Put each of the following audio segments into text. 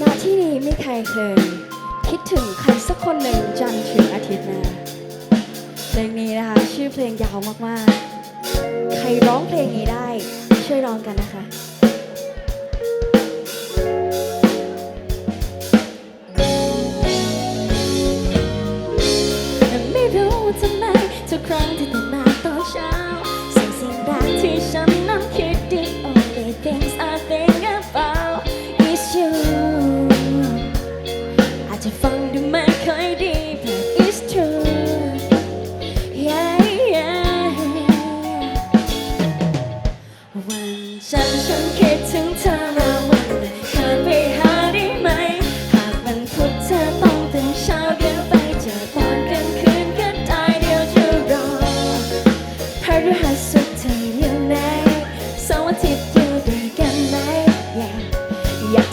ณที่นี้ไม่ใครเคย คิดถึงใครสักคนหนึ่งจันทร์ถึงอาทิตย์นะเพลงนี้นะคะ ชื่อเพลงยาวมากๆ ใครร้องเพลงนี้ได้ ช่วยร้องกันนะคะไม่รู้ทำไมทุกครั้งที่ตื่นมาตอนเช้าสิ่งสิ่งแรกที่ฉันนั้นคิด The only things I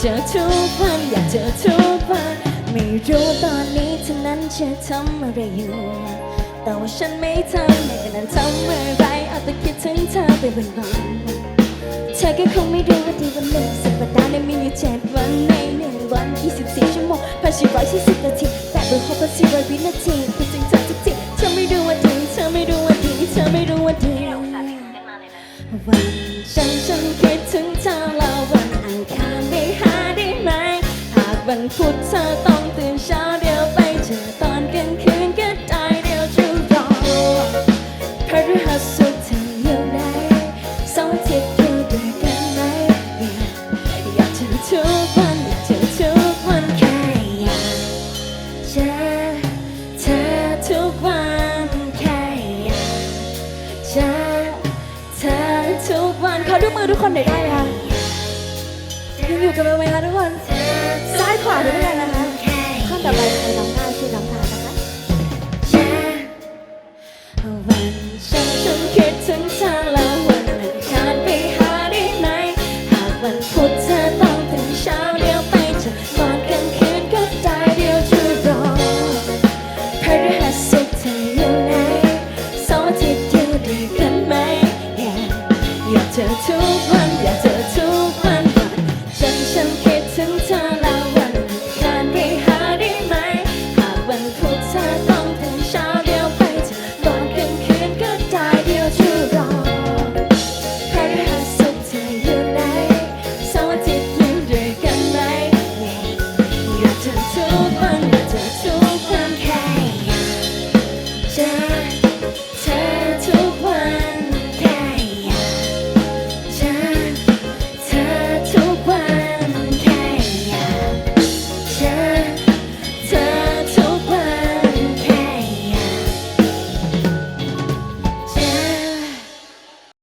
จอทุกวันอยากเจอทุกวันไม่รู้ตอนนี้เธอนั้นจะทำอะไรอยู่ แต่ว่าฉันไม่ทำไม่นั้นทำอะไรเอาแต่คิดถึงเธอไปวันวันๆเธอก็คงไม่รู้ว่าที่วันหนึ่งสัปดาห์นั้นมีอยู่เจ็ดวันในหนึ่งวัน24ชั่วโมงพันสี่ร้อยสี่สิบนาทีแต่บนหกพันสี่ร้อยวินาทีคิดถึงเธอทุกทีเธอไม่รู้ว่าดีเธอไม่รู้ว่าดีเธอไม่รู้ว่าดีวันฉัน พุธเธอต้องตื่นเช้าเดียวไปเจอตอนกลางคืนก็ได้เดียวจะรอพฤหัสสุขเธออยู่ไหนสอาทิตย์อยู่ด้วยกันไหมอยากเจอทุกวันอยากเจอทุกวันแค่อยากเจอเธอทุกวันแค่อยากเจอเธอทุกวันขอดูมือทุกคนหน่อยได้ไหมคะยังอยู่กันไหมคะทุกคน ซ้ายขวาด้วยกันนะคะข้อต่อไปใครร้อ